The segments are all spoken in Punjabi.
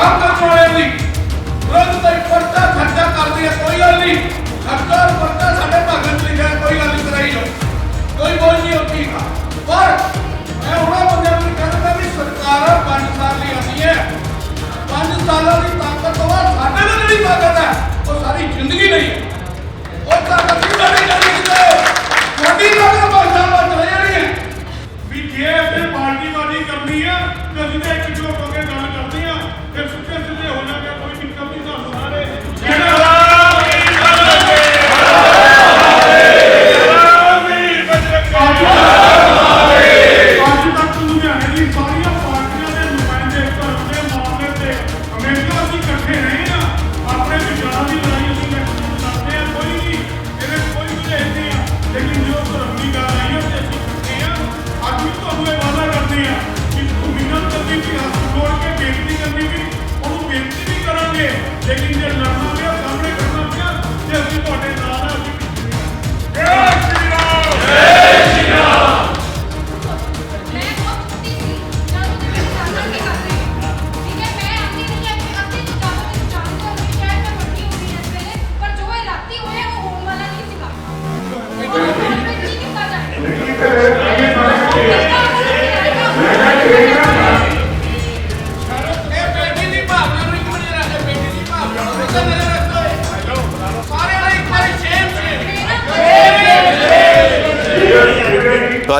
ਸ਼ਾਮ ਤੱਕ ਚੋਣੇ ਹੋਈ ਤੁਰੰਤ ਤੇ ਖਰਚਾ ਖਰਚਾ ਕਰਦੀ ਹੈ ਕੋਈ ਗੱਲ ਨਹੀਂ। ਖਰਚਾ ਖਰਚਾ ਸਾਡੇ ਭਾਗਤ ਲਿਖਿਆ ਕੋਈ ਗੱਲ ਨਹੀਂ, ਕਰਾਈ ਲੋ ਕੋਈ ਬੋਝ ਨਹੀਂ ਹੁੰਦੀ ਪਰ ਮੈਂ ਹੁਣਾ ਪੰਜਾਬ ਨੂੰ ਕਹਿੰਦਾ ਵੀ ਸਰਕਾਰ 5 ਸਾਲ ਲਈ ਆਉਣੀ ਹੈ। 5 ਸਾਲਾਂ ਦੀ ਤਾਕਤ ਤੋਂ ਬਾਅਦ ਸਾਡੇ ਨਾਲ ਜਿਹੜੀ ਤਾਕਤ ਹੈ, ਉਹ ਸਾਰੀ ਜ਼ਿੰਦਗੀ ਲਈ ਹੈ।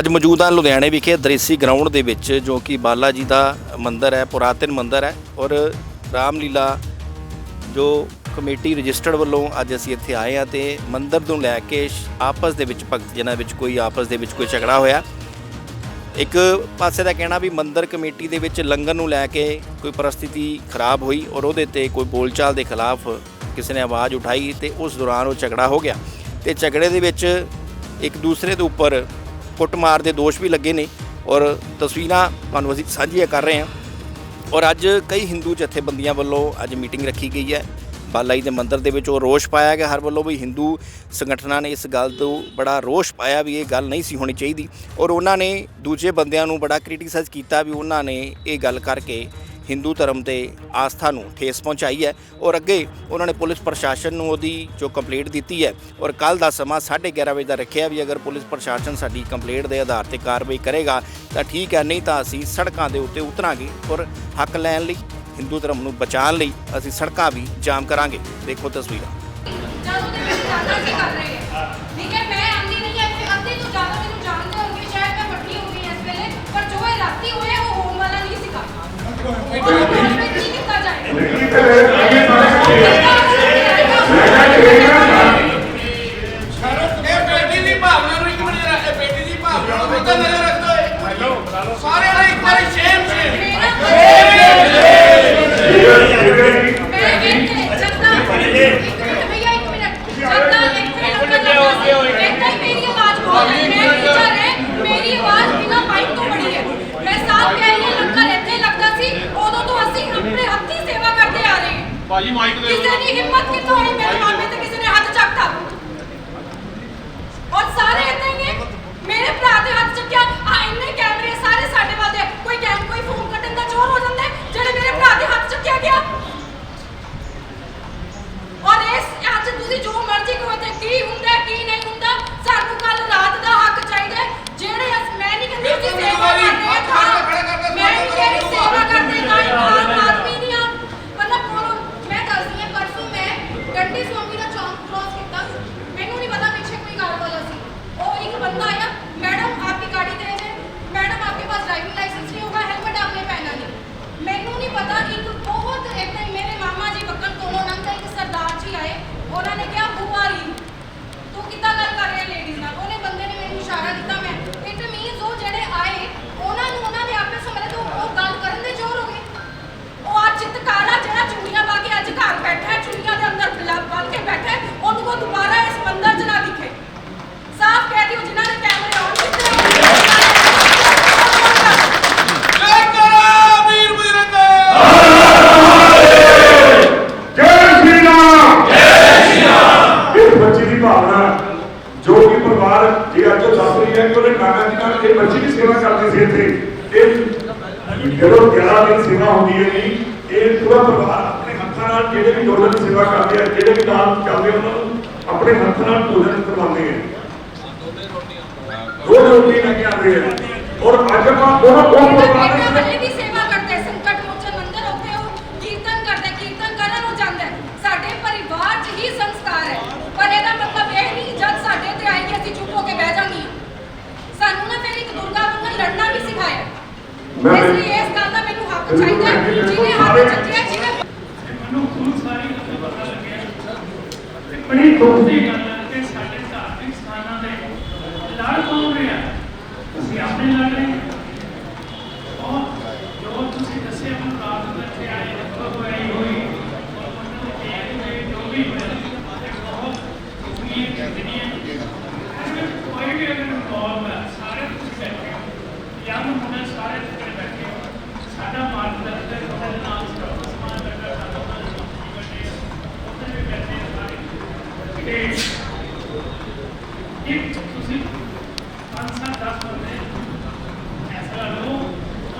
ਅੱਜ ਮੌਜੂਦ ਹਾਂ ਲੁਧਿਆਣੇ ਵਿਖੇ ਦ੍ਰਿਸ਼ੀ ਗਰਾਊਂਡ ਦੇ ਵਿੱਚ, ਜੋ ਕਿ ਬਾਲਾ ਜੀ ਦਾ ਮੰਦਿਰ ਹੈ, ਪੁਰਾਤਨ ਮੰਦਿਰ ਹੈ ਔਰ ਰਾਮਲੀਲਾ ਜੋ ਕਮੇਟੀ ਰਜਿਸਟਰਡ ਵੱਲੋਂ ਅੱਜ ਅਸੀਂ ਇੱਥੇ ਆਏ ਹਾਂ ਤੇ ਮੰਦਿਰ ਨੂੰ ਲੈ ਕੇ ਆਪਸ ਦੇ ਵਿੱਚ ਭਗਤ ਜਨਾਂ ਵਿੱਚ ਕੋਈ ਆਪਸ ਦੇ ਵਿੱਚ ਕੋਈ ਝਗੜਾ ਹੋਇਆ। ਇੱਕ ਪਾਸੇ ਦਾ ਕਹਿਣਾ ਵੀ ਮੰਦਰ ਕਮੇਟੀ ਦੇ ਵਿੱਚ ਲੰਗਰ ਨੂੰ ਲੈ ਕੇ ਕੋਈ ਪਰਿਸਥਿਤੀ ਖਰਾਬ ਹੋਈ ਔਰ ਉਹਦੇ ਤੇ ਕੋਈ ਬੋਲਚਾਲ ਦੇ ਖਿਲਾਫ ਕਿਸੇ ਨੇ ਆਵਾਜ਼ ਉਠਾਈ ਤੇ ਉਸ ਦੌਰਾਨ ਉਹ ਝਗੜਾ ਹੋ ਗਿਆ। ਤੇ ਝਗੜੇ ਦੇ ਵਿੱਚ ਇੱਕ ਦੂਸਰੇ ਦੇ ਉੱਪਰ ਕੁੱਟਮਾਰ ਦੇ ਦੋਸ਼ ਵੀ ਲੱਗੇ ਨੇ ਔਰ ਤਸਵੀਰਾਂ ਤੁਹਾਨੂੰ ਅਸੀਂ ਸਾਂਝੀਆਂ ਕਰ ਰਹੇ ਹਾਂ। ਔਰ ਅੱਜ ਕਈ ਹਿੰਦੂ ਜਥੇਬੰਦੀਆਂ ਵੱਲੋਂ ਅੱਜ ਮੀਟਿੰਗ ਰੱਖੀ ਗਈ ਹੈ। ਬਾਲਾ ਜੀ ਦੇ ਮੰਦਿਰ ਦੇ ਵਿੱਚ ਉਹ ਰੋਸ਼ ਪਾਇਆ ਗਿਆ। ਹਰ ਵੱਲੋਂ ਵੀ ਹਿੰਦੂ ਸੰਗਠਨਾਂ ਨੇ ਇਸ ਗੱਲ ਤੋਂ ਬੜਾ ਰੋਸ਼ ਪਾਇਆ ਵੀ ਇਹ ਗੱਲ ਨਹੀਂ ਸੀ ਹੋਣੀ ਚਾਹੀਦੀ। ਔਰ ਉਹਨਾਂ ਨੇ ਦੂਜੇ ਬੰਦਿਆਂ ਨੂੰ ਬੜਾ ਕ੍ਰਿਟਿਸਾਈਜ਼ ਕੀਤਾ ਵੀ ਉਹਨਾਂ ਨੇ ਇਹ ਗੱਲ ਕਰਕੇ ਹਿੰਦੂ ਧਰਮ ਤੇ ਆਸਥਾ ਨੂੰ ਠੇਸ ਪਹੁੰਚਾਈ ਹੈ ਔਰ ਅੱਗੇ ਉਹਨਾਂ ਨੇ ਪੁਲਿਸ ਪ੍ਰਸ਼ਾਸਨ ਨੂੰ ਉਹਦੀ ਜੋ ਕੰਪਲੇਂਟ ਦਿੱਤੀ ਹੈ ਔਰ ਕੱਲ ਦਾ ਸਮਾਂ 11:30 ਵਜੇ ਦਾ ਰੱਖਿਆ ਵੀ ਅਗਰ ਪੁਲਿਸ ਪ੍ਰਸ਼ਾਸਨ ਸਾਡੀ ਕੰਪਲੇਂਟ ਦੇ ਆਧਾਰ ਤੇ ਕਾਰਵਾਈ ਕਰੇਗਾ ਤਾਂ ਠੀਕ ਹੈ, ਨਹੀਂ ਤਾਂ ਅਸੀਂ ਸੜਕਾਂ ਦੇ ਉੱਤੇ ਉਤਰਾਂਗੇ ਔਰ ਹੱਕ ਲੈਣ ਲਈ, ਹਿੰਦੂ ਧਰਮ ਨੂੰ ਬਚਾਉਣ ਲਈ ਅਸੀਂ ਸੜਕਾਂ ਵੀ ਜਾਮ ਕਰਾਂਗੇ। ਦੇਖੋ ਤਸਵੀਰਾਂ। ਜਦੋਂ ਦੇ ਕਰ ਰਹੇ ਸਾਰਿਆਂ ਦਾ ਇੱਕ ਵਾਰੀ ਸੇਮ ਸੇਮ ਮੈਂ ਇੱਥੇ ਜੱਦਾ ਇੱਕ ਮਿੰਟ ਭਈਆ ਇੱਕ ਮਿੰਟ ਜੱਦਾ ਇੱਥੇ ਨੰਬਰ ਲੱਗਾ ਇੱਥੇ ਮੇਰੀ ਆਵਾਜ਼ ਬਹੁਤ ਹੈ ਮੈਂ ਟੀਚਰ ਹੈ ਮੇਰੀ ਆਵਾਜ਼ ਬਿਨਾਂ ਮਾਈਕ ਤੋਂ ਬੜੀ ਹੈ ਮੈਂ ਸਾਫ਼ ਕਹਿ ਰਹੀ ਹਾਂ ਲੰਗਰ ਇੱਥੇ ਲੱਗਦਾ ਸੀ ਉਦੋਂ ਤੋਂ ਅਸੀਂ ਆਪਣੇ ਹੱਥੀਂ ਸੇਵਾ ਕਰਦੇ ਆ ਰਹੇ ਹਾਂ ਭਾਜੀ ਮਾਈਕ ਦੇ ਕਿਸੇ ਦੀ ਹਿੰਮਤ ਕਿੱਥੋਂ ਹੋਈ ਮੇਰੇ ਮਾਮੇ ਤੇ ਕਿਸੇ ਨੇ ਹੱਥ ਚੱਕਤਾ। ਔਰ ਸਾਰੇ ਏਦਾਂ ਹੀ ਨੇ। ਮੇਰੇ ਭਰਾ ਦੇ ਹੱਥ ਚੱਕਿਆ। ਆ ਇੰਨੇ ਕੈਮਰੇ ਸਾਰੇ ਸਾਡੇ ਵੱਲ ਦੇ। ਕੋਈ ਕੈਮ ਕੋਈ ਫੋਨ ਕੱਢਣ ਦਾ ਜ਼ੋਰ ਹੋ ਜਾਂਦਾ ਹੈ, ਜਿਹੜੇ ਮੇਰੇ ਭਰਾ ਦੇ ਹੱਥ ਚੱਕਿਆ ਗਿਆ। ਜਿਹਨੇ ਹੱਥ ਚੱਕਿਆ ਜਿਹਨੇ ਮੈਨੂੰ ਖੁਦ ਸਾਰੀ ਗੱਲ ਪਤਾ ਲੱਗਿਆ। ਤੇ ਬੜੀ ਦੁੱਖ ਦੀ ਗੱਲ ਹੈ ਕਿ ਸਾਡੇ ਧਾਰਮਿਕ ਸਥਾਨਾਂ ਦੇ ਲੜ ਕੌਣ ਰਿਹਾ ਅਸੀਂ ਆਪਣੇ ਲੜ ਰਹੇ ਹਾਂ। ਔਰ ਜੋ ਤੁਸੀਂ ਦੱਸਿਆ ਮੈਨੂੰ ਰਾਤ ਨੂੰ ਇੱਥੇ ਆਏ ਲਗਭਗ ਹੋਈ ਹੋਈ ਔਰ ਉਹਨਾਂ ਦੇ ਕਹਿ ਹੋਏ ਜੋ ਵੀ ਹੋਇਆ ਇਹ ਬਹੁਤ ਦੁਖੀ ਦੁਨੀਆ ਹੈ ਕੋਈ ਵੀ ਅਗਰ ਇਨਵੋਲਵ ਹੈ ਸਾਰੇ ਤੁਸੀਂ ਬੈਠੇ ਹੋ ਜਾਂ ਮੁੰਡੇ ਸਾਰੇ ਤੁਸੀਂ ਬੈਠੇ ਹੋ ਸਾਡਾ ਮਾਰਗਦਰਸ਼ਕ ਤੁਹਾਡੇ ਨਾਲ ਸਟਾਫ ਸਮਾਨ ਲੱਗਾ ਸਾਡਾ ਨਾਲ ਵੱਡੇ ਉੱਥੇ ਵੀ ਬੈਠੇ ਸਾਰੇ ਤੇ ਇੱਕ ਤੁਸੀਂ ਪੰਜ ਸੱਤ ਦਸ ਬੰਦੇ ਐਸਾ ਲਓ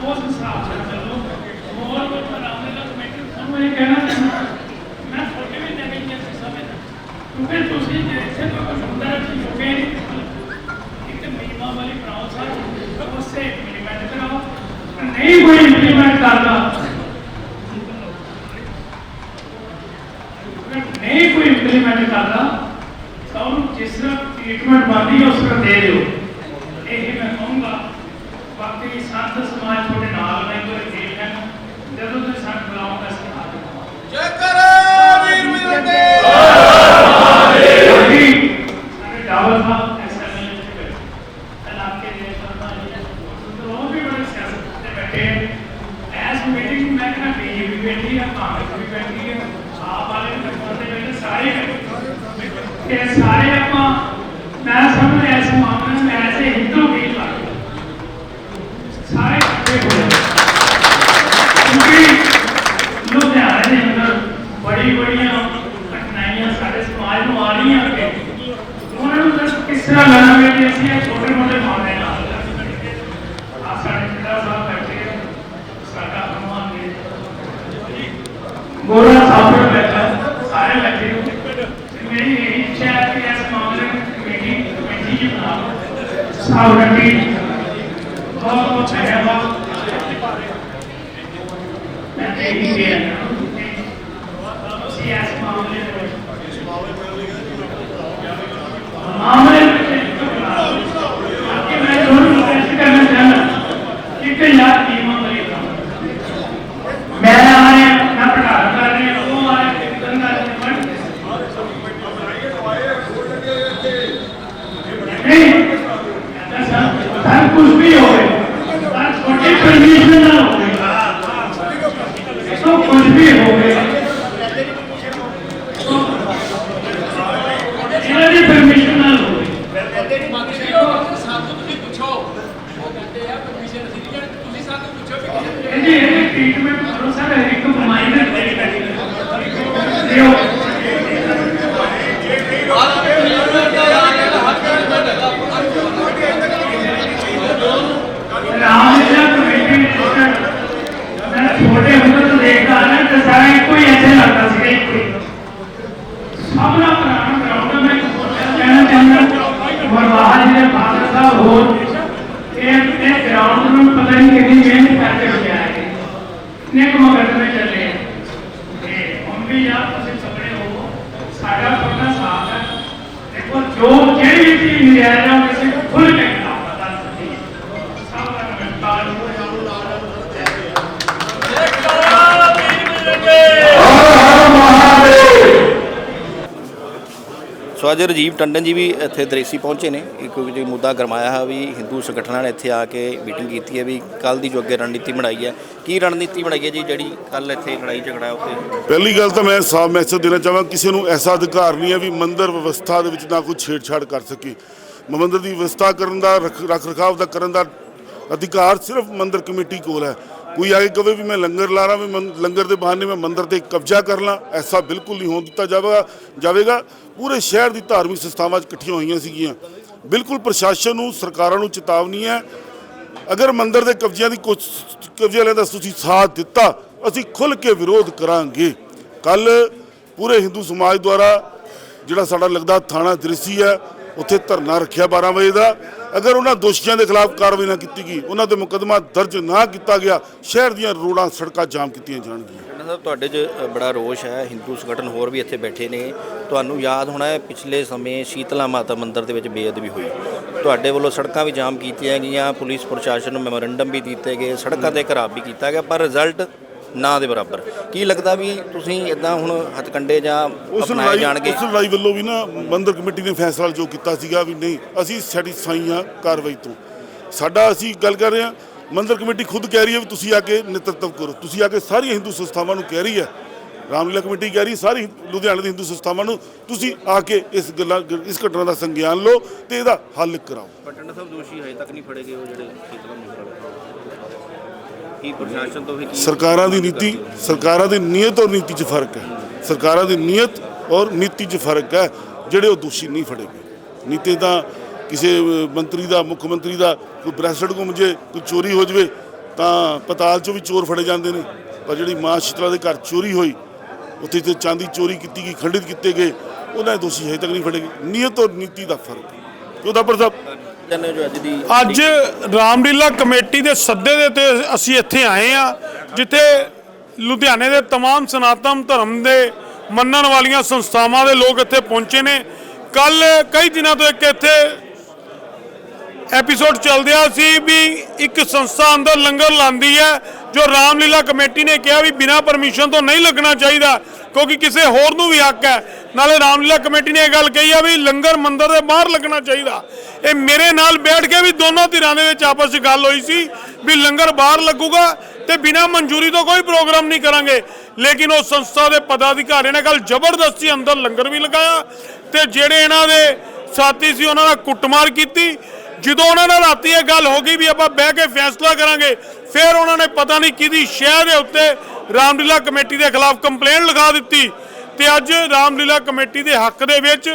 ਉਸ ਹਿਸਾਬ ਨਾਲ ਚੱਲੋ ਹੋਰ ਕੋਈ ਬਣਾਉਣੇ ਦਾ ਕਮੇਟੀ ਤੁਹਾਨੂੰ ਇਹ ਕਹਿਣਾ ਚਾਹੁੰਦਾ ਮੈਂ ਤੁਹਾਡੇ ਵੀ ਨਹੀਂ ਕਿ ਸਮਝਦਾ ਕਿਉਂਕਿ ਤੁਸੀਂ ਜੇ ਇੱਥੇ ਕੋਈ ਕੁਝ ਹੁੰਦਾ ਹੈ ਤੁਸੀਂ ਚੁੱਕੇ ਨਹੀਂ ਇੱਕ ਮੀਮਾ ਵਾਲੀ ਬਣਾਓ ਸਰ ਉਸੇ ਇੰਪਲੀਮੈਂਟ ਕਰਾਓ ਨਹੀਂ ਕੋਈ ਇੰਪਲੀਮੈਂਟ ਕਰਦਾ ਨਹੀਂ ਕੋਈ ਇੰਪਲੀਮੈਂਟ ਕਰਦਾ ਤਾਂ ਉਹਨੂੰ ਜਿਸ ਤਰ੍ਹਾਂ ਟ੍ਰੀਟਮੈਂਟ ਬਣਦੀ ਹੈ ਉਸ ਤਰ੍ਹਾਂ ਦੇ ਦਿਓ ਇਹ ਮੈਂ ਕਹੂੰ ਤੇ ਸਾਰੇ ਆਪਾਂ ਮੈਂ ਸਮਝ ਇਸ ਮਾਮਲੇ ਨੂੰ ਐਸੇ ਹਿੰਦੂ ਵੀ ਕਰ ਸਾਰੇ ਇਕੱਠੇ ਹੋਏ ਕਿਉਂਕਿ ਲੁਧਿਆਣੇ ਦੇ ਅੰਦਰ ਬੜੀ ਬੜੀਆਂ ਘਟਨਾਈਆਂ ਸਾਡੇ ਸਮਾਜ ਨੂੰ ਆ ਰਹੀਆਂ ਅੱਗੇ ਉਹਨਾਂ ਨੂੰ ਦੱਸ ਕਿਸ ਤਰ੍ਹਾਂ ਲੜਾਂਗੇ ਕਿ ਅਸੀਂ ਇਹ ਛੋਟੇ ਮੋਟੇ ਮਾਮਲੇ ਨਾਲ ਆ ਸਾਡੇ ਪਿਤਾ ਸਾਹਿਬ ਬੈਠੇ ਆ, ਸਾਡਾ ਹਨੂਮਾਨ ਜੀ ਗੋਰਾ ਸਾਹਿਬ ਬੈਠਾ ਸਾਰੇ ਬੈਠੇ ਹੋ ਤੇ ਮੇਰੀ ਇਹ ਇੱਛਾ ਹੈ ਕਿ ਇਸ ਮਾਮਲੇ ਨੂੰ ਕਮੇਟੀ ਕਮੇਟੀ ਜੀ ਬਣਾਓ ਸਾਹਿਬ ਰੰਡੀ ਬਹੁਤ ਬਹੁਤ ਧੰਨਵਾਦ ਮੈਂ ਇਹ ਹੀ ਕਹਿਣਾ ਅਸੀਂ ਇਸ ਮਾਮਲੇ ਦੇ ਵਿੱਚ ਮਾਮਲੇ ਵਿੱਚ ਇੱਕ ਬਣਾ ਕਿ ਮੈਂ ਦੋਨੋਂ ਰਿਕਵੈਸਟ ਕਰਨਾ ਚਾਹੁੰਦਾ ਇੱਕ ਯਾਰ ਟੀਮਾਂ ਬਣੀ ਮੈਂ ਆ ਰਿਹਾ ਮੈਂ ਪ੍ਰਧਾਨ ਕਰ ਰਿਹਾ ਉਹ ਆ ਰਿਹਾ ਕਿੰਨਾ ਨਹੀਂ ਤਾਂ ਕੁਝ ਵੀ ਹੋਵੇ ਤਾਂ ਛੋਟੀ ਪਰਮਿਸ਼ਨ ਨਾ ਹੋਵੇ ਸੋ ਕੁਝ ਵੀ ਹੋਵੇ ਇਹਨਾਂ ਦੀ ਪਰਮਿਸ਼ਨ ਨਾਲ ਹੋਵੇ ਸਾਨੂੰ ਤੁਸੀਂ ਪੁੱਛੋ ਉਹ ਕਹਿੰਦੇ ਆ ਪਰਮਿਸ਼ਨ ਅਸੀਂ ਨਹੀਂ ਲੈਣੀ, ਤੁਸੀਂ ਸਾਨੂੰ ਪੁੱਛੋ ਵੀ ਕਿਹਨੇ ਇਹਦੀ ਇਹਦੀ ਟ੍ਰੀਟਮੈਂਟ ਕਰੋ ਸਰ ਇੱਕ ਮਾਈਨਰ ਦਿਓ ਰਾਮਲੀਲਾ ਕਮੇਟੀ ਨੇ ਮੈਂ ਛੋਟੇ ਹੁੰਦੇ ਤੋਂ ਦੇਖਦਾ ਆ ਨਾ ਤੇ ਸਾਰਾ ਇੱਕੋ ਹੀ ਇੱਥੇ ਲੱਗਦਾ ਸੀਗਾ ਇੱਕੋ ਹੀ ਸਭ ਦਾ ਪੁਰਾਣਾ ਗਰਾਊਂਡ ਮੈਂ ਕਹਿਣਾ ਚਾਹੁੰਦਾ ਵਰਵਾਹਾ ਜੀ ਦੇ ਫਾਦਰ ਸਾਹਿਬ ਹੋਰ ਇਹ ਇਹ ਗਰਾਊਂਡ ਨੂੰ ਪਤਾ ਨਹੀਂ ਕਿੰਨੀ ਮਿਹਨਤ ਕਰਕੇ ਬਣਾਇਆ ਹੈ ਨੇ ਕੋ ਕਰਦੇ ਚੱਲੇ ਆ। ਤੇ ਹੁਣ ਵੀ ਯਾਰ ਤੁਸੀਂ ਸਭਰੇ ਹੋ ਸਾਡਾ ਤੁਹਾਡਾ ਸਾਥ ਹੈ ਦੇਖੋ ਜੋ ਜਿਹੜੀ ਵੀ ਚੀਜ਼ ਮਿਲਿਆ ਜਾਂ ਕਿਸੇ ਖੁੱਲ ਕੇ ਕੰਮ ਪਤਾ ਨਹੀਂ ਸਭ ਦਾ ਨਮਸਕਾਰ ਸੋ ਅੱਜ ਰਜੀਵ ਟੰਡਨ ਜੀ ਵੀ ਇੱਥੇ ਦਰੇਸੀ ਪਹੁੰਚੇ ਨੇ। ਇੱਕ ਜੀ ਮੁੱਦਾ ਗਰਮਾਇਆ ਹੈ ਵੀ ਹਿੰਦੂ ਸੰਗਠਨਾਂ ਨੇ ਇੱਥੇ ਆ ਕੇ ਮੀਟਿੰਗ ਕੀਤੀ ਹੈ ਵੀ ਕੱਲ ਦੀ ਜੋ ਅੱਗੇ ਰਣਨੀਤੀ ਬਣਾਈ ਹੈ, ਕੀ ਰਣਨੀਤੀ ਬਣਾਈ ਹੈ ਜੀ ਜਿਹੜੀ ਕੱਲ ਇੱਥੇ ਲੜਾਈ ਝਗੜਾ ਹੈ ਪਹਿਲੀ ਗੱਲ ਤਾਂ ਮੈਂ ਸਾਫ਼ ਮੈਸੇਜ ਦੇਣਾ ਚਾਹਾਂ ਕਿਸੇ ਨੂੰ ਐਸਾ ਅਧਿਕਾਰ ਨਹੀਂ ਹੈ ਵੀ ਮੰਦਰ ਵਿਵਸਥਾ ਦੇ ਵਿੱਚ ਨਾ ਕੋਈ ਛੇੜਛਾੜ ਕਰ ਸਕੇ। ਮੰਦਰ ਦੀ ਵਿਵਸਥਾ ਕਰਨ ਦਾ ਰੱਖ, ਰਖਾਵ ਦਾ ਕਰਨ ਦਾ ਅਧਿਕਾਰ ਸਿਰਫ ਮੰਦਰ ਕਮੇਟੀ ਕੋਲ ਹੈ। ਕੋਈ ਆ ਕੇ ਕਵੇ ਵੀ ਮੈਂ ਲੰਗਰ ਲਾ ਰਹਾ, ਵੀ ਮੰ- ਲੰਗਰ ਦੇ ਬਹਾਨੇ ਮੈਂ ਮੰਦਰ ਤੇ ਕਬਜ਼ਾ ਕਰ ਲਾਂ, ਐਸਾ ਬਿਲਕੁਲ ਨਹੀਂ ਹੋਣ ਦਿੱਤਾ ਜਾਵੇਗਾ ਜਾਵੇਗਾ। ਪੂਰੇ ਸ਼ਹਿਰ ਦੀ ਧਾਰਮਿਕ ਸੰਸਥਾਵਾਂ 'ਚ ਇਕੱਠੀਆਂ ਹੋਈਆਂ ਸੀਗੀਆਂ। ਬਿਲਕੁਲ ਪ੍ਰਸ਼ਾਸਨ ਨੂੰ, ਸਰਕਾਰਾਂ ਨੂੰ ਚੇਤਾਵਨੀ ਹੈ। ਅਗਰ ਮੰਦਰ ਦੇ ਕਬਜ਼ਿਆਂ ਦੀ ਕੁਛ ਕਬਜ਼ੇ ਲੈਣ ਦਾ ਤੁਸੀਂ ਸਾਥ ਦਿੱਤਾ, ਅਸੀਂ ਖੁੱਲ ਕੇ ਵਿਰੋਧ ਕਰਾਂਗੇ। ਕੱਲ ਪੂਰੇ ਹਿੰਦੂ ਸਮਾਜ ਦੁਆਰਾ ਜਿਹੜਾ ਸਾਡਾ ਲੱਗਦਾ ਥਾਣਾ ਦ੍ਰਿਸ਼ੀ ਹੈ ਉੱਥੇ ਧਰਨਾ ਰੱਖਿਆ 12 ਵਜੇ ਦਾ। ਅਗਰ ਉਹਨਾਂ ਦੋਸ਼ੀਆਂ ਦੇ ਖਿਲਾਫ ਕਾਰਵਾਈ ਨਾ ਕੀਤੀ ਗਈ, ਉਹਨਾਂ ਤੇ ਮੁਕੱਦਮਾ ਦਰਜ ਨਾ ਕੀਤਾ ਗਿਆ, ਸ਼ਹਿਰ ਦੀਆਂ ਰੋਡਾਂ, ਸੜਕਾਂ ਜਾਮ ਕੀਤੀਆਂ ਜਾਣਗੀਆਂ। ਟੰਡਨ ਸਾਹਿਬ, ਤੁਹਾਡੇ 'ਚ ਬੜਾ ਰੋਸ਼ ਹੈ। ਹਿੰਦੂ ਸੰਗਠਨ ਹੋਰ ਵੀ ਇੱਥੇ ਬੈਠੇ ਨੇ। ਤੁਹਾਨੂੰ ਯਾਦ ਹੋਣਾ ਹੈ, ਪਿਛਲੇ ਸਮੇਂ ਸ਼ੀਤਲਾ ਮਾਤਾ ਮੰਦਿਰ ਦੇ ਵਿੱਚ ਬੇਅਦਬੀ ਹੋਈ। ਤੁਹਾਡੇ ਵੱਲੋਂ ਸੜਕਾਂ ਵੀ ਜਾਮ ਕੀਤੀਆਂ ਗਈਆਂ। ਪੁਲਿਸ ਪ੍ਰਸ਼ਾਸਨ ਨੂੰ ਮੈਮੋਰੈਂਡਮ ਵੀ ਦਿੱਤੇ ਗਏ। ਸੜਕਾਂ ਤੇ ਘਰਾਵ ਵੀ ਕੀਤਾ ਗਿਆ, ਪਰ ਰਿਜ਼ਲਟ ਨਾ ਦੇ ਬਰਾਬਰ। ਕੀ ਲੱਗਦਾ ਵੀ ਤੁਸੀਂ ਇਦਾਂ ਹੁਣ ਹੱਥਕੰਡੇ ਜਾਂ ਉਸ ਅਪਣਾਏ ਲੜਾਈ ਜਾਣਗੇ? ਉਸ ਲੜਾਈ ਵੱਲੋਂ ਵੀ ਨਾ ਮੰਦਰ ਕਮੇਟੀ ਨੇ ਫੈਸਲਾ ਜੋ ਕੀਤਾ ਸੀਗਾ ਵੀ ਨਹੀਂ ਅਸੀਂ ਸੈਟੀਸਫਾਈ ਹਾਂ ਕਾਰਵਾਈ ਤੋਂ। ਸਾਡਾ ਅਸੀਂ ਗੱਲ ਕਰ ਰਹੇ ਹਾਂ ਮੰਦਰ ਕਮੇਟੀ ਖੁਦ ਕਹਿ ਰਹੀ ਹੈ ਵੀ ਤੁਸੀਂ ਆ ਕੇ ਨੇਤਰਤਵ ਕਰੋ। ਤੁਸੀਂ ਆ ਕੇ ਸਾਰੀਆਂ ਹਿੰਦੂ ਸੰਸਥਾਵਾਂ ਨੂੰ ਕਹਿ ਰਹੀ ਹੈ। ਰਾਮਲੀਲਾ ਕਮੇਟੀ ਕਹਿ ਰਹੀ ਸਾਰੀ ਲੁਧਿਆਣਾ ਦੀ ਹਿੰਦੂ ਸੰਸਥਾਵਾਂ ਨੂੰ ਤੁਸੀਂ ਆ ਕੇ ਇਸ ਗੱਲਾਂ ਇਸ ਘਟਨਾ ਦਾ ਸੰਗਿਆਨ ਲਓ ਤੇ ਇਹਦਾ ਹੱਲ ਕਰਾਓ। ਪਰ ਟੰਡਨ ਸਾਹਿਬ ਦੋਸ਼ੀ ਹਜੇ ਤੱਕ ਨਹੀਂ ਫੜੇ ਗਏ ਉਹ ਜਿਹੜੇ ਸ਼ੀਤਲਾ ਮੰਦਿਰ ਵਾਲੇ ਕੀ ਪ੍ਰਸ਼ਾਸਨ ਤੋਂ ਵੀ ਕੀ ਸਰਕਾਰਾਂ ਦੀ ਨੀਤੀ, ਸਰਕਾਰਾਂ ਦੀ ਨੀਅਤ ਔਰ ਨੀਤੀ 'ਚ ਫ਼ਰਕ ਹੈ। ਸਰਕਾਰਾਂ ਦੀ ਨੀਅਤ ਔਰ ਨੀਤੀ 'ਚ ਫ਼ਰਕ ਹੈ, ਜਿਹੜੇ ਉਹ ਦੋਸ਼ੀ ਨਹੀਂ ਫੜੇ ਗਏ ਨੀਤੀ ਤਾਂ ਕਿਸੇ ਮੰਤਰੀ ਦਾ, ਮੁੱਖ ਮੰਤਰੀ ਦਾ ਕੋਈ ਪ੍ਰੈਸਿਡੈਂਟ ਘੁੰਮ ਜੇ ਕੋਈ ਚੋਰੀ ਹੋ ਜਵੇ, ਤਾਂ ਪਤਾਲ 'ਚੋਂ ਵੀ ਚੋਰ ਫੜੇ ਜਾਂਦੇ ਨੇ। ਪਰ ਜਿਹੜੀ ਮਾਂ ਸ਼ੀਤਲਾ ਦੇ ਘਰ ਚੋਰੀ ਹੋਈ, ਉੱਥੇ ਤੇ ਚਾਂਦੀ ਚੋਰੀ ਕੀਤੀ ਗਈ, ਖੰਡਿਤ ਕੀਤੇ ਗਏ, ਉਹਨਾਂ ਦੇ ਦੋਸ਼ੀ ਹਜੇ ਤੱਕ ਨਹੀਂ ਫੜੇ ਗਏ। ਨੀਅਤ ਔਰ ਨੀਤੀ ਦਾ ਫ਼ਰਕ। ਹੈ ਉਹਦਾ ਪਰ ਸਾਹਿਬ ਜਾਨੇ ਜੋ ਅੱਜ ਦੀ ਅੱਜ ਰਾਮਲੀਲਾ ਕਮੇਟੀ ਦੇ ਸੱਦੇ ਦੇ ਤੇ ਅਸੀਂ ਇੱਥੇ ਆਏ ਆ ਜਿੱਥੇ ਲੁਧਿਆਣੇ ਦੇ तमाम ਸਨਾਤਨ ਧਰਮ ਦੇ ਮੰਨਣ ਵਾਲੀਆਂ ਸੰਸਥਾਵਾਂ ਦੇ ਲੋਕ ਇੱਥੇ ਪਹੁੰਚੇ ਨੇ ਕੱਲ ਕਈ ਦਿਨਾਂ ਤੋਂ ਇੱਕ ਇੱਥੇ ਐਪੀਸੋਡ ਚੱਲਦਿਆ ਸੀ ਵੀ ਇੱਕ ਸੰਸਥਾ ਅੰਦਰ ਲੰਗਰ ਲਾਉਂਦੀ ਹੈ, ਜੋ ਰਾਮਲੀਲਾ ਕਮੇਟੀ ਨੇ ਕਿਹਾ ਵੀ ਬਿਨਾਂ ਪਰਮਿਸ਼ਨ ਤੋਂ ਨਹੀਂ ਲੱਗਣਾ ਚਾਹੀਦਾ, ਕਿਉਂਕਿ ਕਿਸੇ ਹੋਰ ਨੂੰ ਵੀ ਹੱਕ ਹੈ। ਨਾਲੇ ਰਾਮਲੀਲਾ ਕਮੇਟੀ ਨੇ ਇਹ ਗੱਲ ਕਹੀ ਆ ਵੀ ਲੰਗਰ ਮੰਦਰ ਦੇ ਬਾਹਰ ਲੱਗਣਾ ਚਾਹੀਦਾ। ਇਹ ਮੇਰੇ ਨਾਲ ਬੈਠ ਕੇ ਵੀ ਦੋਨੋਂ ਧਿਰਾਂ ਦੇ ਵਿੱਚ ਆਪਸ ਵਿੱਚ ਗੱਲ ਹੋਈ ਸੀ ਵੀ ਲੰਗਰ ਬਾਹਰ ਲੱਗੂਗਾ ਤੇ ਬਿਨਾਂ ਮਨਜ਼ੂਰੀ ਤੋਂ ਕੋਈ ਪ੍ਰੋਗਰਾਮ ਨਹੀਂ ਕਰਾਂਗੇ। ਲੇਕਿਨ ਉਹ ਸੰਸਥਾ ਦੇ ਪਦਾਧਿਕਾਰੀ ਨੇ ਕੱਲ ਜ਼ਬਰਦਸਤੀ ਅੰਦਰ ਲੰਗਰ ਵੀ ਲਗਾਇਆ ਤੇ ਜਿਹੜੇ ਇਹਨਾਂ ਦੇ ਸਾਥੀ ਸੀ, ਉਹਨਾਂ ਨਾਲ ਕੁੱਟਮਾਰ ਕੀਤੀ ਜਦੋਂ ਉਹਨਾਂ ਨਾਲ ਰਾਤੀ ਇਹ ਗੱਲ ਹੋ ਗਈ ਵੀ ਆਪਾਂ ਬਹਿ ਕੇ ਫੈਸਲਾ ਕਰਾਂਗੇ, ਫਿਰ ਉਹਨਾਂ ਨੇ ਪਤਾ ਨਹੀਂ ਕਿਹਦੀ ਸ਼ਹਿਰ ਦੇ ਉੱਤੇ ਰਾਮਲੀਲਾ ਕਮੇਟੀ ਦੇ ਖਿਲਾਫ ਕੰਪਲੇਂਟ ਲਿਖਾ ਦਿੱਤੀ। ਤੇ ਅੱਜ ਰਾਮਲੀਲਾ ਕਮੇਟੀ ਦੇ ਹੱਕ ਦੇ ਵਿੱਚ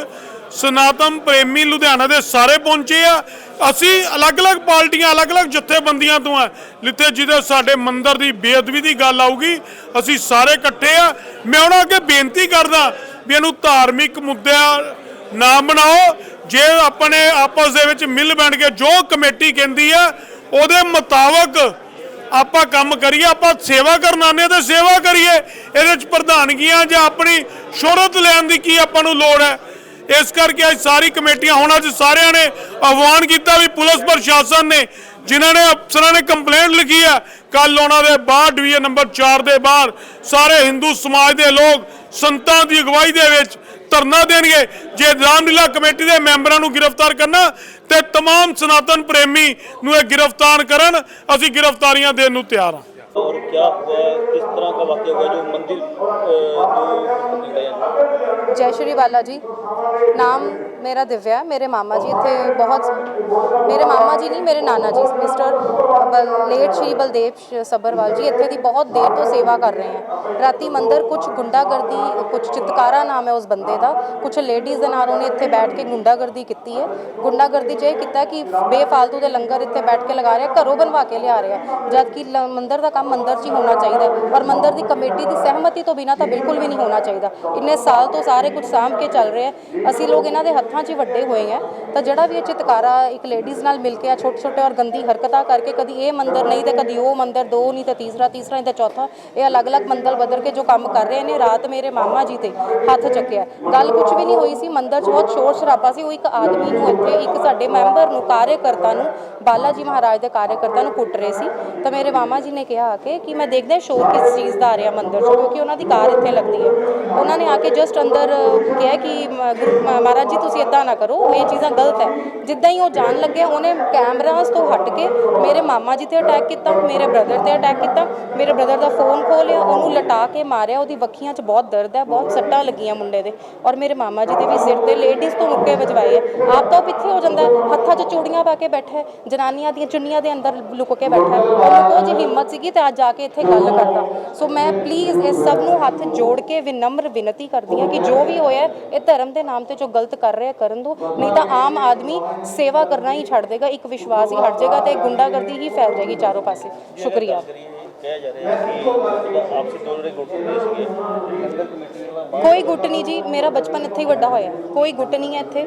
ਸਨਾਤਨ ਪ੍ਰੇਮੀ ਲੁਧਿਆਣਾ ਦੇ ਸਾਰੇ ਪਹੁੰਚੇ ਆ। ਅਸੀਂ ਅਲੱਗ-ਅਲੱਗ ਪਾਰਟੀਆਂ, ਅਲੱਗ-ਅਲੱਗ ਜਥੇਬੰਦੀਆਂ ਤੋਂ ਆ। ਜਿੱਥੇ ਜਿਹਦੇ ਸਾਡੇ ਮੰਦਰ ਦੀ ਬੇਅਦਬੀ ਦੀ ਗੱਲ ਆਊਗੀ, ਅਸੀਂ ਸਾਰੇ ਇਕੱਠੇ ਆ। ਮੈਂ ਉਹਨਾਂ ਅੱਗੇ ਬੇਨਤੀ ਕਰਦਾ ਵੀ ਇਹਨੂੰ ਧਾਰਮਿਕ ਮੁੱਦਿਆਂ ਨਾ ਬਣਾਓ ਜੇ ਆਪਣੇ ਆਪਸ ਦੇ ਵਿੱਚ ਮਿਲ ਬੈਠ ਕੇ ਜੋ ਕਮੇਟੀ ਕਹਿੰਦੀ ਆ, ਉਹਦੇ ਮੁਤਾਬਕ ਆਪਾਂ ਕੰਮ ਕਰੀਏ, ਆਪਾਂ ਸੇਵਾ ਕਰਨ ਆਉਂਦੇ ਹਾਂ ਤੇ ਸੇਵਾ ਕਰੀਏ। ਇਹਦੇ ਵਿੱਚ ਪ੍ਰਧਾਨਗੀਆਂ ਜਾਂ ਆਪਣੀ ਸ਼ੋਹਰਤ ਲੈਣ ਦੀ ਕੀ ਆਪਾਂ ਨੂੰ ਲੋੜ ਹੈ? ਇਸ ਕਰਕੇ ਅੱਜ ਸਾਰੀ ਕਮੇਟੀਆਂ, ਹੁਣ ਅੱਜ ਸਾਰਿਆਂ ਨੇ ਆਹਵਾਨ ਕੀਤਾ ਵੀ ਪੁਲਿਸ ਪ੍ਰਸ਼ਾਸਨ ਨੇ, ਜਿਨ੍ਹਾਂ ਨੇ ਅਫਸਰਾਂ ਨੇ ਕੰਪਲੇਂਟ ਲਿਖੀ ਹੈ ਕੱਲ ਉਹਨਾਂ ਦੇ ਬਾਹਰ ਡਿਵੀਜ਼ਨ ਨੰਬਰ 4 ਦੇ ਬਾਹਰ, ਸਾਰੇ ਹਿੰਦੂ ਸਮਾਜ ਦੇ ਲੋਕ ਸੰਤਾਂ ਦੀ ਅਗਵਾਈ ਦੇ ਵਿੱਚ ਧਰਨਾ ਦੇਣਗੇ ਜੇ ਰਾਮਲੀਲਾ ਕਮੇਟੀ ਦੇ ਮੈਂਬਰਾਂ ਨੂੰ ਗ੍ਰਿਫਤਾਰ ਕਰਨਾ ਤੇ तमाम ਸਨਾਤਨ ਪ੍ਰੇਮੀ ਨੂੰ ਇਹ ਗ੍ਰਿਫਤਾਰ ਕਰਨ ਅਸੀਂ ਗ੍ਰਿਫਤਾਰੀਆਂ ਦੇਣ ਨੂੰ ਤਿਆਰ ਹਾਂ और क्या हुआ किस तरह का वाक्य हुआ जो मंदिर अ, जो गया ਜੈ ਸ਼੍ਰੀ ਬਾਲਾ ਜੀ ਨਾਮ ਮੇਰਾ ਦਿਵਿਆ ਮੇਰੇ ਮਾਮਾ ਜੀ ਇੱਥੇ ਬਹੁਤ ਮੇਰੇ ਮਾਮਾ ਜੀ ਨਹੀਂ ਮੇਰੇ ਨਾਨਾ ਜੀ ਮਿਸਟਰ ਬਲ ਲੇਟ ਸ਼੍ਰੀ ਬਲਦੇਵ ਸ਼- ਸੱਭਰਵਾਲ ਜੀ ਇੱਥੇ ਦੀ ਬਹੁਤ ਦੇਰ ਤੋਂ ਸੇਵਾ ਕਰ ਰਹੇ ਹੈ ਰਾਤੀ ਮੰਦਰ ਕੁਝ ਗੁੰਡਾਗਰਦੀ ਕੁਝ ਚਿਤਕਾਰਾ ਨਾਮ ਹੈ ਉਸ ਬੰਦੇ ਦਾ ਕੁਝ ਲੇਡੀਜ਼ ਦੇ ਨਾਲ ਉਹਨੇ ਇੱਥੇ ਬੈਠ ਕੇ ਗੁੰਡਾਗਰਦੀ ਕੀਤੀ ਹੈ ਗੁੰਡਾਗਰਦੀ 'ਚ ਇਹ ਕੀਤਾ ਕਿ ਬੇਫਾਲਤੂ ਦੇ ਲੰਗਰ ਇੱਥੇ ਬੈਠ ਕੇ ਲਗਾ ਰਿਹਾ ਘਰੋਂ ਬਣਵਾ ਕੇ ਲਿਆ ਰਿਹਾ ਜਦ ਕਿ ਲ- ਮੰਦਰ ਦਾ ਕੰਮ ਮੰਦਰ 'ਚ ਹੀ ਹੋਣਾ ਚਾਹੀਦਾ ਔਰ ਮੰਦਰ ਦੀ ਕਮੇਟੀ ਦੀ ਸਹਿਮਤੀ ਤੋਂ ਬਿਨਾਂ ਤਾਂ ਬਿਲਕੁਲ ਵੀ ਨਹੀਂ ਹੋਣਾ ਚਾਹੀਦਾ। ਇੰਨੇ ਸਾਲ ਤੋਂ ਸਾਰੇ ਕੁਝ ਸਾਂਭ ਕੇ ਚੱਲ ਰਹੇ ਹੈ। ਅਸੀਂ ਲੋਕ ਇਹਨਾਂ ਦੇ ਹੱਥਾਂ 'ਚ ਹੀ ਵੱਡੇ ਹੋਏ ਆ ਤਾਂ ਜਿਹੜਾ ਵੀ ਇਹ ਚਿਤਕਾਰਾ ਇੱਕ ਲੇਡੀਜ਼ ਨਾਲ ਮਿਲ ਕੇ ਆ ਛੋਟੇ ਛੋਟੇ ਔਰ ਗੰਦੀ ਹਰਕਤਾਂ ਕਰਕੇ ਕਦੀ ਇਹ ਮੰਦਰ ਨਹੀਂ ਤੇ ਕਦੀ ਉਹ ਮੰਦਰ, ਦੋ ਨਹੀਂ ਤੇ ਤੀਸਰਾ ਤੀਸਰਾ ਨਹੀਂ ਤੇ ਚੌਥਾ, ਇਹ ਅਲੱਗ-ਅਲੱਗ ਮੰਦਰ ਬਦਲ ਕੇ ਜੋ ਕੰਮ ਕਰ ਰਹੇ ਨੇ, ਰਾਤ ਮੇਰੇ ਮਾਮਾ ਜੀ ਤੇ ਹੱਥ ਚੱਕਿਆ ਗੱਲ ਕੁਝ ਵੀ ਨਹੀਂ ਹੋਈ ਸੀ, ਮੰਦਰ 'ਚ ਬਹੁਤ ਸ਼ੋਰ ਸ਼ਰਾਬਾ ਸੀ। ਉਹ ਇੱਕ ਆਦਮੀ ਨੂੰ ਇੱਥੇ ਇੱਕ ਸਾਡੇ ਮੈਂਬਰ ਨੂੰ ਕਾਰਜਕਰਤਾ ਨੂੰ, ਬਾਲਾ ਜੀ ਮਹਾਰਾਜ ਦੇ ਕਾਰਜਕਰਤਾ ਨੂੰ ਕੁੱਟ ਰਹੇ ਸੀ। ਤਾਂ ਮੇਰੇ ਮਾਮਾ ਜੀ ਨੇ ਕਿਹਾ ਆ ਕੇ ਕਿ ਮੈਂ ਦੇਖਦਾ ਹਾਂ ਸ਼ੋਰ ਕਿਸ ਚੀਜ਼ ਦਾ ਆ ਰਿਹਾ ਮੰਦਰ 'ਚ, ਕਿਉਂਕਿ ਉਹਨਾਂ ਦੀ ਕਾਰ ਇੱਥੇ ਲੱਗਦੀ ਹੈ। ਉਹਨਾਂ ਨੇ ਆ ਕੇ ਜਸਟ ਅੰਦਰ ਕਿਹਾ ਕਿ ਮਹਾਰਾਜ ਜੀ, ਤੁਸੀਂ ਇਦਾਂ ਨਾ ਕਰੋ, ਇਹ ਚੀਜ਼ਾਂ ਗਲਤ ਹੈ। ਜਿੱਦਾਂ ਹੀ ਉਹ ਜਾਣ ਲੱਗਿਆ ਉਹਨੇ ਕੈਮਰਾਸ ਤੋਂ ਹਟ ਕੇ ਮੇਰੇ ਮਾਮਾ ਜੀ ਤੇ ਅਟੈਕ ਕੀਤਾ, ਮੇਰੇ ਬ੍ਰਦਰ ਤੇ ਅਟੈਕ ਕੀਤਾ, ਮੇਰੇ ਬ੍ਰਦਰ ਦਾ ਫੋਨ ਖੋਲਿਆ ਉਹਨੂੰ ਲਟਾ ਕੇ ਮਾਰਿਆ, ਉਹਦੀ ਵੱਖੀਆਂ 'ਚ ਬਹੁਤ ਦਰਦ ਹੈ, ਬਹੁਤ ਸੱਟਾਂ ਲੱਗੀਆਂ ਮੁੰਡੇ ਦੇ। ਔਰ ਮੇਰੇ ਮਾਮਾ ਜੀ ਦੇ ਵੀ ਸਿਰ ਤੇ ਲੇਡੀਜ਼ ਤੋਂ ਮੁੱਕੇ ਵਜਵਾਏ ਆ ਆਪ ਤਾਂ ਉਹ ਪਿੱਛੇ ਹੋ ਜਾਂਦਾ, ਹੱਥਾਂ 'ਚ ਚੂੜੀਆਂ ਪਾ ਕੇ ਬੈਠਾ ਜਨਾਨੀਆਂ ਦੀਆਂ ਚੁੰਨੀਆਂ ਦੇ ਅੰਦਰ ਲੁਕ ਕੇ ਬੈਠਾ ਉਹਨੂੰ ਕੋਈ ਹਿੰਮਤ ਸੀਗੀ ਤੇ ਅੱਜ ਆ ਕੇ ਇੱਥੇ ਗੱਲ ਕਰਦਾ। ਸੋ ਮੈਂ ਪਲੀਜ਼ ਇਸ ਸਭ ਨੂੰ ਹੱਥ ਜੋੜ ਕੇ ਵਿਨਮਰ ਬੇਨਤੀ ਕਰਦੀ ਹਾਂ ਕਿ ਜੋ ਵੀ ਹੋਇਆ ਇਹ ਧਰਮ ਦੇ ਨਾਮ ਤੇ ਜੋ ਗਲਤ ਕਰ ਰਿਹਾ ਕਰਨ ਦੋ। ਨਹੀਂ ਤਾਂ ਆਮ ਆਦਮੀ ਸੇਵਾ ਕਰਨਾ ਹੀ ਛੱਡ ਦੇਗਾ, ਇੱਕ ਵਿਸ਼ਵਾਸ ਹੀ ਹਟ ਜਾਏਗਾ ਤੇ ਗੁੰਡਾਗਰਦੀ ਹੀ ਫੈਲ ਜਾਏਗੀ ਚਾਰੋਂ ਪਾਸੇ। ਸ਼ੁਕਰੀਆ। ਕਿਹਾ ਜਾ ਰਿਹਾ ਕਿ ਜਿਹੜਾ ਆਪਸੀ ਗੁੱਟ ਹੁੰਦੇ ਸੀਗੇ ਕੋਈ ਗੁੱਟ ਨਹੀਂ ਜੀ, ਮੇਰਾ ਬਚਪਨ ਇੱਥੇ ਹੀ ਵੱਡਾ ਹੋਇਆ। ਕੋਈ ਗੁੱਟ ਨਹੀਂ ਹੈ ਇੱਥੇ।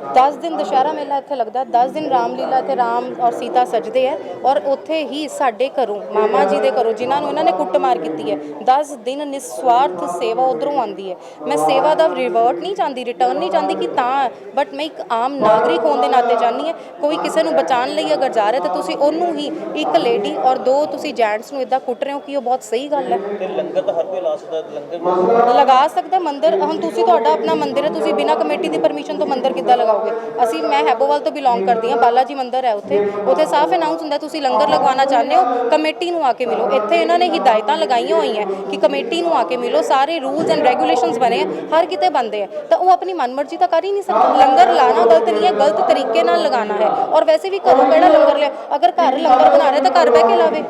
10 ਦਿਨ ਦੁਸ਼ਹਿਰਾ ਮੇਲਾ ਇੱਥੇ ਲੱਗਦਾ 10 ਦਿਨ ਰਾਮਲੀਲਾ ਇੱਥੇ ਰਾਮ ਔਰ ਸੀਤਾ ਸਜਦੇ ਹੈ ਔਰ ਉੱਥੇ ਹੀ ਸਾਡੇ ਘਰੋਂ ਮਾਮਾ ਜੀ ਦੇ ਘਰੋਂ ਜਿਨ੍ਹਾਂ ਨੂੰ ਇਹਨਾਂ ਨੇ ਕੁੱਟਮਾਰ ਕੀਤੀ ਹੈ 10 ਦਿਨ ਨਿਸਵਾਰਥ ਸੇਵਾ ਉਧਰੋਂ ਆਉਂਦੀ ਹੈ ਮੈਂ ਸੇਵਾ ਦਾ ਰਿਵਰਟ ਨਹੀਂ ਚਾਹੁੰਦੀ ਰਿਟਰਨ ਨਹੀਂ ਚਾਹੁੰਦੀ ਕਿ ਤਾਂ ਬਟ ਮੈਂ ਇੱਕ ਆਮ ਨਾਗਰਿਕ ਹੋਣ ਦੇ ਨਾਤੇ ਚਾਹੁੰਦੀ ਹਾਂ ਕੋਈ ਕਿਸੇ ਨੂੰ ਬਚਾਉਣ ਲਈ ਅਗਰ ਜਾ ਰਿਹਾ ਤਾਂ ਤੁਸੀਂ ਉਹਨੂੰ ਹੀ ਇੱਕ ਲੇਡੀ ਔਰ ਦੋ ਤੁਸੀਂ ਜੈਂਟਸ ਨੂੰ ਇਦਾਂ ਕੁੱਟ ਰਹੇ ਹੋ ਕਿ ਉਹ ਬਹੁਤ ਸਹੀ ਗੱਲ ਹੈ ਤੇ ਲੰਗਰ ਤਾਂ ਹਰ ਕੋਈ ਲਾ ਸਕਦਾ ਲੰਗਰ ਲਗਾ ਸਕਦਾ ਮੰਦਿਰ ਹੁਣ ਤੁਸੀਂ ਤੁਹਾਡਾ ਆਪਣਾ ਮੰਦਿਰ ਹੈ ਤੁਸੀਂ ਬਿਨਾਂ ਕਮੇਟੀ ਦੀ ਪਰਮਿਸ਼ਨ ਤੋਂ ਮੰਦਿਰ ਕਿੱਦਾਂ ਲਗਾਓਗੇ। ਅਸੀਂ, ਮੈਂ ਹੈਬੋਵਾਲ ਤੋਂ ਬਿਲੋਂਗ ਕਰਦੀ ਹਾਂ ਬਾਲਾ ਜੀ ਮੰਦਿਰ ਹੈ ਉੱਥੇ। ਉੱਥੇ ਸਾਫ਼ ਅਨਾਉਂਸ ਹੁੰਦਾ, ਤੁਸੀਂ ਲੰਗਰ ਲਗਵਾਉਣਾ ਚਾਹੁੰਦੇ ਹੋ, ਕਮੇਟੀ ਨੂੰ ਆ ਕੇ ਮਿਲੋ। ਇੱਥੇ ਇਹਨਾਂ ਨੇ ਹਿਦਾਇਤਾਂ ਲਗਾਈਆਂ ਹੋਈਆਂ ਕਿ ਕਮੇਟੀ ਨੂੰ ਆ ਕੇ ਮਿਲੋ। ਸਾਰੇ ਰੂਲਸ ਐਂਡ ਰੈਗੂਲੇਸ਼ਨਸ ਬਣੇ ਆ ਹਰ ਕਿਤੇ ਬੰਦੇ ਆ ਤਾਂ ਉਹ ਆਪਣੀ ਮਨਮਰਜ਼ੀ ਤਾਂ ਕਰ ਹੀ ਨਹੀਂ ਸਕਦਾ। ਲੰਗਰ ਲਾਣਾ ਗਲਤ ਨਹੀਂ ਹੈ, ਗਲਤ ਤਰੀਕੇ ਨਾਲ ਲਗਾਉਣਾ ਹੈ। ਔਰ ਵੈਸੇ ਵੀ ਘਰੋਂ ਕਿਹੜਾ ਲੰਗਰ ਲਿਆ? ਅਗਰ ਘਰ ਲੰਗਰ ਬਣਾ ਰਿਹਾ ਤਾਂ ਘਰ ਬਹਿ ਕੇ ਲਾਵੇ।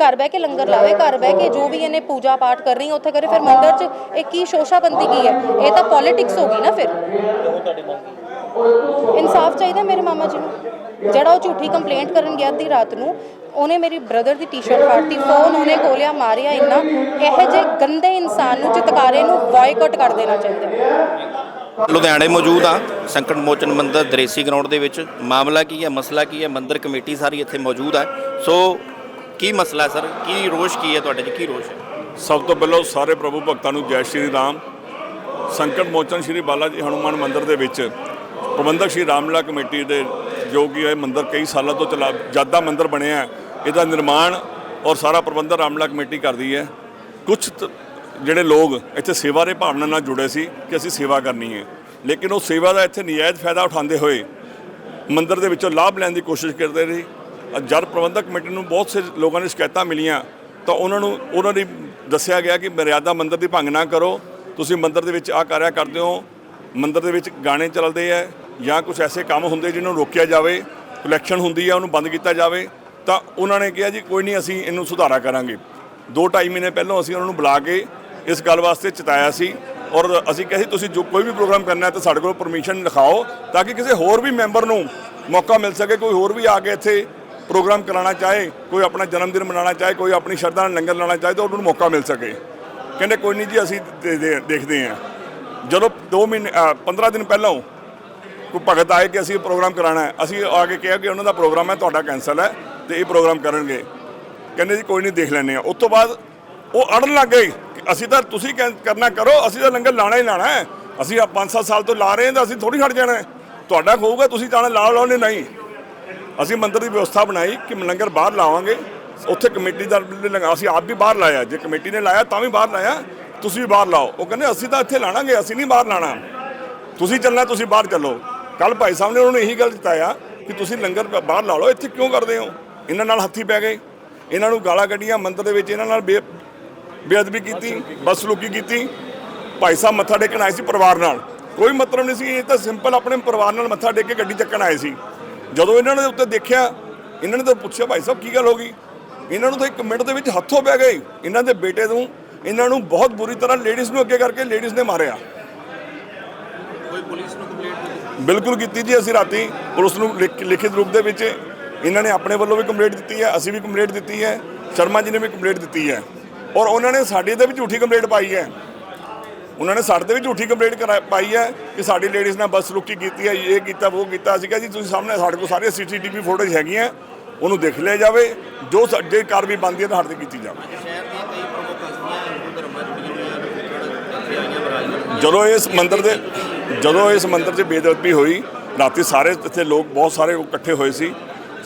ਘਰ ਬਹਿ ਕੇ ਲੰਗਰ ਲਾਵੇ, ਘਰ ਬਹਿ ਕੇ ਜੋ ਵੀ ਇਹਨੇ ਪੂਜਾ ਪਾਠ ਕਰ ਰਹੀ ਉੱਥੇ ਕਰੇ, ਫਿਰ ਮੰਦਿਰ 'ਚ ਇਹ ਕੀ ਸ਼ੋਸ਼ਾਬੰਦੀ ਕੀ ਹੈ? ਇਹ ਤਾਂ ਪੋਲਿਟਿਕਸ ਹੋ ਗਈ ਨਾ ਫਿਰ। ਇਨਸਾਫ ਚਾਹੀਦਾ ਮੇਰੇ ਮਾਮਾ ਜੀ ਨੂੰ। ਜਿਹੜਾ ਉਹ ਝੂਠੀ ਕੰਪਲੇਂਟ ਕਰਨ ਗਿਆ ਅੱਧੀ ਰਾਤ ਨੂੰ ਉਹਨੇ ਮੇਰੀ ਬ੍ਰਦਰ ਦੀ ਟੀ-ਸ਼ਰਟ ਫਾੜਤੀ ਫੋਨ ਉਹਨੇ ਖੋਲਿਆ ਮਾਰਿਆ ਇੰਨਾ। ਇਹੋ ਜਿਹੇ ਗੰਦੇ ਇਨਸਾਨ ਨੂੰ ਚਿਤਕਾਰੇ ਨੂੰ ਬਾਇਕਾਟ ਕਰ ਦੇਣਾ ਚਾਹੀਦਾ। ਲੁਧਿਆਣੇ ਮੌਜੂਦ ਆ ਸੰਕਟ ਮੋਚਨ ਮੰਦਿਰ ਦਰੇਸੀ ਗਰਾਊਂਡ ਦੇ ਵਿੱਚ। ਮਾਮਲਾ ਕੀ ਹੈ ਮਸਲਾ ਕੀ ਹੈ? ਮੰਦਿਰ ਕਮੇਟੀ ਸਾਰੀ ਇੱਥੇ ਮੌਜੂਦ ਹੈ ਸੋ ਕੀ ਮਸਲਾ ਸਰ? ਕੀ ਰੋਸ਼ ਕੀ ਹੈ ਤੁਹਾਡੇ 'ਚ? ਕੀ ਰੋਸ਼ ਹੈ? ਸਭ ਤੋਂ ਪਹਿਲਾਂ ਸਾਰੇ ਪ੍ਰਭੂ ਭਗਤਾਂ ਨੂੰ ਜੈ ਸ਼੍ਰੀ ਰਾਮ। ਸੰਕਟ ਮੋਚਨ ਸ਼੍ਰੀ ਬਾਲਾ ਜੀ ਹਨੂਮਾਨ ਮੰਦਿਰ ਦੇ ਵਿੱਚ ਪ੍ਰਬੰਧਕ ਸ਼੍ਰੀ ਰਾਮਲੀਲਾ ਕਮੇਟੀ ਦੇ ਜੋ ਕਿ ਇਹ ਮੰਦਿਰ ਕਈ ਸਾਲਾਂ ਤੋਂ ਚਲਾ ਜਾਦਾ ਮੰਦਿਰ ਬਣਿਆ ਇਹਦਾ ਨਿਰਮਾਣ ਔਰ ਸਾਰਾ ਪ੍ਰਬੰਧਨ ਰਾਮਲੀਲਾ ਕਮੇਟੀ ਕਰਦੀ ਹੈ। ਕੁਝ ਜਿਹੜੇ ਲੋਕ ਇੱਥੇ ਸੇਵਾ ਦੇ ਭਾਵਨਾ ਨਾਲ ਜੁੜੇ ਸੀ ਕਿ ਅਸੀਂ ਸੇਵਾ ਕਰਨੀ ਹੈ। ਲੇਕਿਨ ਉਹ ਸੇਵਾ ਦਾ ਇੱਥੇ ਨਿਯਾਇਤ ਫਾਇਦਾ ਉਠਾਉਂਦੇ ਹੋਏ ਮੰਦਿਰ ਦੇ ਵਿੱਚੋਂ ਲਾਭ ਲੈਣ ਦੀ ਕੋਸ਼ਿਸ਼ ਕਰਦੇ ਰਹੀ। ਜਦ ਪ੍ਰਬੰਧਕ ਕਮੇਟੀ ਨੂੰ ਬਹੁਤ ਸੇ ਲੋਕਾਂ ਨੇ ਸ਼ਿਕਾਇਤਾਂ ਮਿਲੀਆਂ, ਤਾਂ ਉਹਨਾਂ ਨੂੰ ਉਹਨਾਂ ਦੀ ਦੱਸਿਆ ਗਿਆ ਕਿ ਮਰਿਆਦਾ ਮੰਦਰ ਦੀ ਭੰਗ ਨਾ ਕਰੋ, ਤੁਸੀਂ ਮੰਦਰ ਦੇ ਵਿੱਚ ਆ ਕਾਰਿਆ ਕਰਦੇ ਹੋ। ਮੰਦਰ ਦੇ ਵਿੱਚ ਗਾਣੇ ਚੱਲਦੇ ਆ ਜਾਂ ਕੁਝ ਐਸੇ ਕੰਮ ਹੁੰਦੇ ਜਿਹਨਾਂ ਨੂੰ ਰੋਕਿਆ ਜਾਵੇ ਕਲੈਕਸ਼ਨ ਹੁੰਦੀ ਆ, ਉਹਨੂੰ ਬੰਦ ਕੀਤਾ ਜਾਵੇ, ਤਾਂ ਉਹਨਾਂ ਨੇ ਕਿਹਾ ਜੀ, ਕੋਈ ਨਹੀਂ, ਅਸੀਂ ਇਹਨੂੰ ਸੁਧਾਰਾ ਕਰਾਂਗੇ। ਦੋ ਢਾਈ ਮਹੀਨੇ ਪਹਿਲਾਂ ਅਸੀਂ ਉਹਨਾਂ ਨੂੰ ਬੁਲਾ ਕੇ ਇਸ ਗੱਲ ਵਾਸਤੇ ਚਿਤਾਇਆ ਸੀ ਔਰ ਅਸੀਂ ਕਿਹਾ ਸੀ, ਤੁਸੀਂ ਜੋ ਕੋਈ ਵੀ ਪ੍ਰੋਗਰਾਮ ਕਰਨਾ ਹੈ, ਤਾਂ ਸਾਡੇ ਕੋਲ ਪਰਮਿਸ਼ਨ ਲਿਖਾਓ ਤਾਂ ਕਿ ਕਿਸੇ ਹੋਰ ਵੀ ਮੈਂਬਰ ਨੂੰ ਮੌਕਾ ਮਿਲ ਸਕੇ, ਕੋਈ ਹੋਰ ਵੀ ਆ ਕੇ ਇੱਥੇ ਪ੍ਰੋਗਰਾਮ ਕਰਾਉਣਾ ਚਾਹੇ, ਕੋਈ ਆਪਣਾ ਜਨਮ ਦਿਨ ਮਨਾਉਣਾ ਚਾਹੇ, ਕੋਈ ਆਪਣੀ ਸ਼ਰਧਾ ਨਾਲ ਲੰਗਰ ਲਾਉਣਾ ਚਾਹੇ, ਤਾਂ ਉਹਨੂੰ ਮੌਕਾ ਮਿਲ ਸਕੇ। ਕਹਿੰਦੇ, ਕੋਈ ਨਹੀਂ ਜੀ, ਅਸੀਂ ਦੇ- ਦੇਖਦੇ ਹਾਂ। ਜਦੋਂ 2 ਮਹੀਨੇ ਅ, 15 ਦਿਨ ਪਹਿਲਾਂ ਕੋਈ ਭਗਤ ਆਏ ਕਿ ਅਸੀਂ ਇਹ ਪ੍ਰੋਗਰਾਮ ਕਰਾਉਣਾ ਹੈ ਅਸੀਂ ਆ ਕੇ ਕਿਹਾ ਕਿ ਉਹਨਾਂ ਦਾ ਪ੍ਰੋਗਰਾਮ ਹੈ ਤੁਹਾਡਾ ਕੈਂਸਲ ਹੈ ਤੇ ਇਹ ਪ੍ਰੋਗਰਾਮ ਕਰਨਗੇ। ਕਹਿੰਦੇ ਜੀ ਕੋਈ ਨਹੀਂ ਦੇਖ ਲੈਂਦੇ ਆ ਉਸ ਤੋਂ ਬਾਅਦ ਉਹ ਅੜਨ ਲੱਗ ਗਏ ਕਿ ਅਸੀਂ ਤਾਂ ਤੁਸੀਂ ਕਹਿ- ਕਰਨਾ ਕਰੋ ਅਸੀਂ ਤਾਂ ਲੰਗਰ ਲਾਣਾ ਹੀ ਲਾਣਾ ਹੈ। ਅਸੀਂ ਆ 5-7 ਸਾਲ ਤੋਂ ਲਾ ਰਹੇ ਹਾਂ ਤਾਂ ਅਸੀਂ ਥੋੜੀ ਛੱਡ ਜਾਣਾ ਤੁਹਾਡਾ ਹੋਊਗਾ ਤੁਸੀਂ ਜਾਣਾ ਲਾ ਲਾਓ ਨਹੀਂ ਨਹੀਂ। ਅਸੀਂ ਮੰਦਰ ਦੀ ਵਿਵਸਥਾ ਬਣਾਈ ਕਿ ਲੰਗਰ ਬਾਹਰ ਲਾਵਾਂਗੇ। ਉੱਥੇ ਕਮੇਟੀ ਦਾ ਅਸੀਂ ਆਪ ਵੀ ਬਾਹਰ ਲਾਇਆ। ਜੇ ਕਮੇਟੀ ਨੇ ਲਾਇਆ ਤਾਂ ਵੀ ਬਾਹਰ ਲਾਇਆ। ਤੁਸੀਂ ਵੀ ਬਾਹਰ ਲਾਓ। ਉਹ ਕਹਿੰਦੇ, ਅਸੀਂ ਤਾਂ ਇੱਥੇ ਲਾਣਾਗੇ, ਅਸੀਂ ਨਹੀਂ ਬਾਹਰ ਲਾਣਾ। ਤੁਸੀਂ ਚੱਲਣਾ, ਤੁਸੀਂ ਬਾਹਰ ਚੱਲੋ। ਕੱਲ ਭਾਈ ਸਾਹਿਬ ਨੇ ਉਹਨਾਂ ਨੂੰ ਇਹੀ ਗੱਲ ਜਤਾਇਆ ਕਿ ਤੁਸੀਂ ਲੰਗਰ ਬਾਹਰ ਲਾ ਲਓ, ਇੱਥੇ ਕਿਉਂ ਕਰਦੇ ਹੋ? ਇਹਨਾਂ ਨਾਲ ਹੱਥੀ ਪੈ ਗਏ। ਇਹਨਾਂ ਨੂੰ ਗਾਲਾਂ ਕੱਢੀਆਂ, ਮੰਦਰ ਦੇ ਵਿੱਚ ਇਹਨਾਂ ਨਾਲ ਬੇ, ਬੇਅਦਬੀ ਕੀਤੀ ਬਦਸਲੂਕੀ ਕੀਤੀ। ਭਾਈ ਸਾਹਿਬ ਮੱਥਾ ਟੇਕਣ ਆਏ ਸੀ ਪਰਿਵਾਰ ਨਾਲ। ਕੋਈ ਮਤਲਬ ਨਹੀਂ ਸੀ, ਇਹ ਤਾਂ ਸਿੰਪਲ ਆਪਣੇ ਪਰਿਵਾਰ ਨਾਲ ਮੱਥਾ ਟੇਕ ਕੇ ਗੱਡੀ ਚੱਕਣ ਆਏ ਸੀ। ਜਦੋਂ ਇਹਨਾਂ ਨੇ ਉੱਤੇ ਦੇਖਿਆ, ਇਹਨਾਂ ਨੇ ਤਾਂ ਪੁੱਛਿਆ, ਭਾਈ ਸਾਹਿਬ, ਕੀ ਗੱਲ ਹੋ ਗਈ? ਇਹਨਾਂ ਨੂੰ ਤਾਂ ਇੱਕ ਮਿੰਟ ਦੇ ਵਿੱਚ ਹੱਥੋਂ ਪੈ ਗਏ। ਇਹਨਾਂ ਦੇ ਬੇਟੇ ਨੂੰ ਇਹਨਾਂ ਨੂੰ ਬਹੁਤ ਬੁਰੀ ਤਰ੍ਹਾਂ ਲੇਡੀਜ਼ ਨੂੰ ਅੱਗੇ ਕਰਕੇ ਲੇਡੀਜ਼ ਨੇ ਮਾਰਿਆ। ਬਿਲਕੁਲ ਕੀਤੀ ਜੀ ਅਸੀਂ ਰਾਤੀ ਪੁਲਿਸ ਨੂੰ ਲਿਖ- ਲਿਖਿਤ ਰੂਪ ਦੇ ਵਿੱਚ ਇਹਨਾਂ ਨੇ ਆਪਣੇ ਵੱਲੋਂ ਵੀ ਕੰਪਲੇਂਟ ਦਿੱਤੀ ਹੈ ਅਸੀਂ ਵੀ ਕੰਪਲੇਂਟ ਦਿੱਤੀ ਹੈ ਸ਼ਰਮਾ ਜੀ ਨੇ ਵੀ ਕੰਪਲੇਂਟ ਦਿੱਤੀ ਹੈ। ਔਰ ਉਹਨਾਂ ਨੇ ਸਾਡੇ ਤੇ ਵੀ ਝੂਠੀ ਕੰਪਲੇਂਟ ਪਾਈ ਹੈ। ਉਹਨਾਂ ਨੇ ਸਾਡੇ ਤੇ ਵੀ ਝੂਠੀ ਕੰਪਲੇਂਟ ਪਾਈ ਹੈ ਕਿ ਸਾਡੀ ਲੇਡੀਜ਼ ਨਾਲ ਬਸ ਰੁਕੀ ਕੀਤੀ ਹੈ ਇਹ ਕੀਤਾ ਉਹ ਕੀਤਾ। ਅਸੀਂ ਕਿਹਾ ਜੀ ਤੁਸੀਂ ਸਾਹਮਣੇ ਸਾਡੇ ਕੋਲ ਸਾਰੇ ਸੀਸੀਟੀਵੀ ਫੋਟੋਜ਼ ਹੈਗੀਆਂ ਉਹਨੂੰ ਦੇਖ ਲਿਆ ਜਾਵੇ ਜੋ ਸਾਡੇ ਕਾਰਵਾਈ ਬਣਦੀ ਹੈ ਤਾਂ ਤੇ ਕੀਤੀ ਜਾਵੇ ਸ਼ਹਿਰ ਦੀਆਂ ਕਈ ਪ੍ਰਮੁੱਖ ਹਸਤੀਆਂ ਹਿੰਦੂ ਧਰਮਾਂ ਨਾਲ ਜੁੜੀਆਂ ਹੋਈਆਂ ਨੇ ਇੱਥੇ ਆਈਆਂ ਵਿਰਾਜਮਾਨ ਜਦੋਂ ਇਸ ਮੰਦਿਰ ਦੇ ਜਦੋਂ ਇਸ ਮੰਦਿਰ 'ਚ ਬੇਦਬੀ ਹੋਈ, ਰਾਤੀ ਸਾਰੇ ਇੱਥੇ ਲੋਕ ਬਹੁਤ ਸਾਰੇ ਇਕੱਠੇ ਹੋਏ ਸੀ।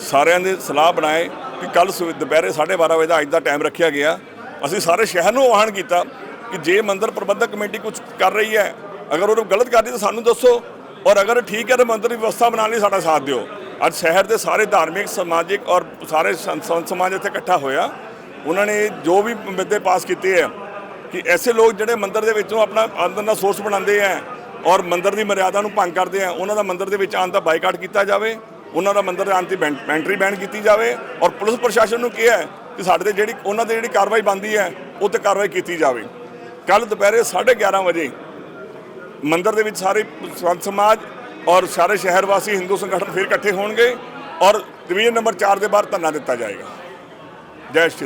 ਸਾਰਿਆਂ ਨੇ ਸਲਾਹ ਬਣਾਏ ਕਿ ਕੱਲ ਦੁਪਹਿਰੇ 12:30 ਵਜੇ ਦਾ ਅੱਜ ਦਾ ਟਾਈਮ ਰੱਖਿਆ ਗਿਆ। ਅਸੀਂ ਸਾਰੇ ਸ਼ਹਿਰ ਨੂੰ ਆਹਵਾਨ ਕੀਤਾ ਕਿ ਜੇ ਮੰਦਿਰ ਪ੍ਰਬੰਧਕ ਕਮੇਟੀ ਕੁਝ ਕਰ ਰਹੀ ਹੈ, ਅਗਰ ਉਹਨੂੰ ਗਲਤ ਕਰਦੀ ਤਾਂ ਸਾਨੂੰ ਦੱਸੋ। ਔਰ ਅਗਰ ਠੀਕ ਹੈ ਤਾਂ ਮੰਦਿਰ ਦੀ ਵਿਵਸਥਾ ਬਣਾਉਣ ਲਈ ਸਾਡਾ ਸਾਥ ਦਿਓ। ਅੱਜ ਸ਼ਹਿਰ ਦੇ ਸਾਰੇ ਧਾਰਮਿਕ, ਸਮਾਜਿਕ ਔਰ ਸਾਰੇ ਸੰਤ ਸਮਾਜ ਇੱਥੇ ਇਕੱਠਾ ਹੋਇਆ। ਉਹਨਾਂ ਨੇ ਜੋ ਵੀ ਮੁੱਦੇ ਪਾਸ ਕੀਤੇ ਹੈ ਕਿ ਐਸੇ ਲੋਕ ਜਿਹੜੇ ਮੰਦਰ ਦੇ ਵਿੱਚੋਂ ਆਪਣਾ ਆਮਦਨ ਦਾ ਸੋਰਸ ਬਣਾਉਂਦੇ ਆ ਔਰ ਮੰਦਰ ਦੀ ਮਰਿਆਦਾ ਨੂੰ ਭੰਗ ਕਰਦੇ ਆ, ਉਹਨਾਂ ਦਾ ਮੰਦਰ ਦੇ ਵਿੱਚ ਆਉਣ ਦਾ ਬਾਈਕਾਟ ਕੀਤਾ ਜਾਵੇ, ਉਹਨਾਂ ਦਾ ਮੰਦਰ ਆਉਣ ਦੀ ਐਂਟਰੀ ਬੈਨ ਕੀਤੀ ਜਾਵੇ ਔਰ ਪੁਲਿਸ ਪ੍ਰਸ਼ਾਸਨ ਨੂੰ ਕਿਹਾ ਕਿ ਸਾਡੇ ਤੇ ਜਿਹੜੀ, ਉਹਨਾਂ ਤੇ ਜਿਹੜੀ ਕਾਰਵਾਈ ਬਣਦੀ ਹੈ, ਉਹ ਤੇ ਕਾਰਵਾਈ ਕੀਤੀ ਜਾਵੇ। ਕੱਲ ਦੁਪਹਿਰੇ 11:30 ਵਜੇ ਮੰਦਰ ਦੇ ਵਿੱਚ ਸਾਰੇ ਸੰਤ ਸਮਾਜ ਔਰ ਸਾਰੇ ਸ਼ਹਿਰ ਵਾਸੀ ਹਿੰਦੂ ਸੰਗਠਨ ਫਿਰ ਇਕੱਠੇ ਹੋਣਗੇ ਔਰ ਡਿਵੀਜ਼ਨ ਨੰਬਰ 4 ਦੇ ਬਾਹਰ ਧਰਨਾ ਦਿੱਤਾ ਜਾਏਗਾ। ਜੈ ਸ਼੍ਰੀ